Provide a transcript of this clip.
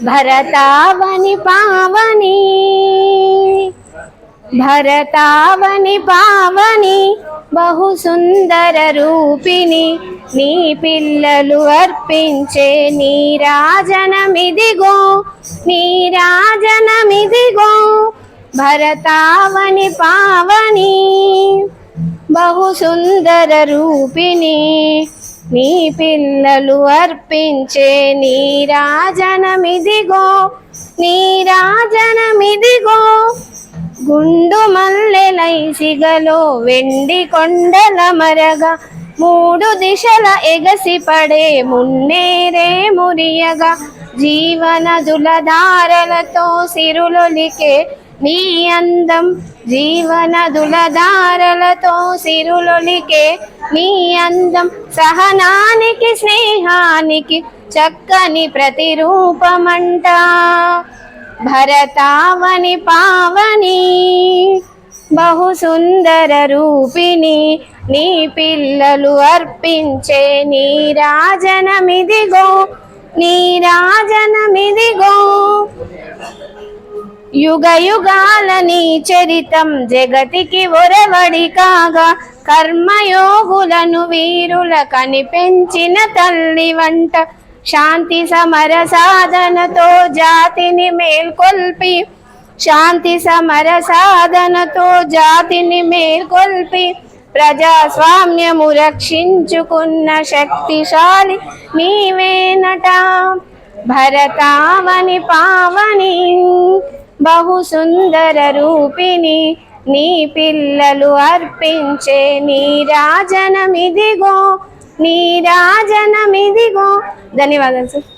భరతావని పావని భరతావని పావని బహు సుందర రూపిణి నీ పిల్లలు అర్పించే నీరాజనమిదిగో నీరాజనమిదిగో భరతావని పావని బహు సుందర రూపిణి నీ పిల్లలు అర్పించే నీరాజనమిదిగో నీరాజనమిదిగో గుండు మల్లెలైసిగలో వెండి కొండల మరగా మూడు దిశల ఎగసి పడే మున్నేరే మురియగా. జీవన దులధారలతో సిరులొలికే నీ అందం జీవనదుల దులధారలతో సిరులొలికే నీ అందం సహనానికి స్నేహానికి చక్కని ప్రతిరూపమంట. భరతావని పావని బహు సుందర రూపిణి నీ పిల్లలు అర్పించే నీరాజనమిదిగో నీరాజనమిదిగో. యుగ యుగాల నీ చరితం జగతికి ఒరవడి కాగా? కర్మయోగులను వీరుల కనిపెంచిన తల్లి వంట. శాంతి సమర సాధనతో జాతిని మేల్కొల్పి. శాంతి సమర సాధనతో జాతిని మేల్కొల్పి. ప్రజాస్వామ్యము రక్షించుకున్న శక్తిశాలి నీవేనట భరతావని పావని బహు సుందర రూపిణి నీ పిల్లలు అర్పించే నీరాజనమిదిగో నీరాజనమిదిగో ధన్యవాదాలు సార్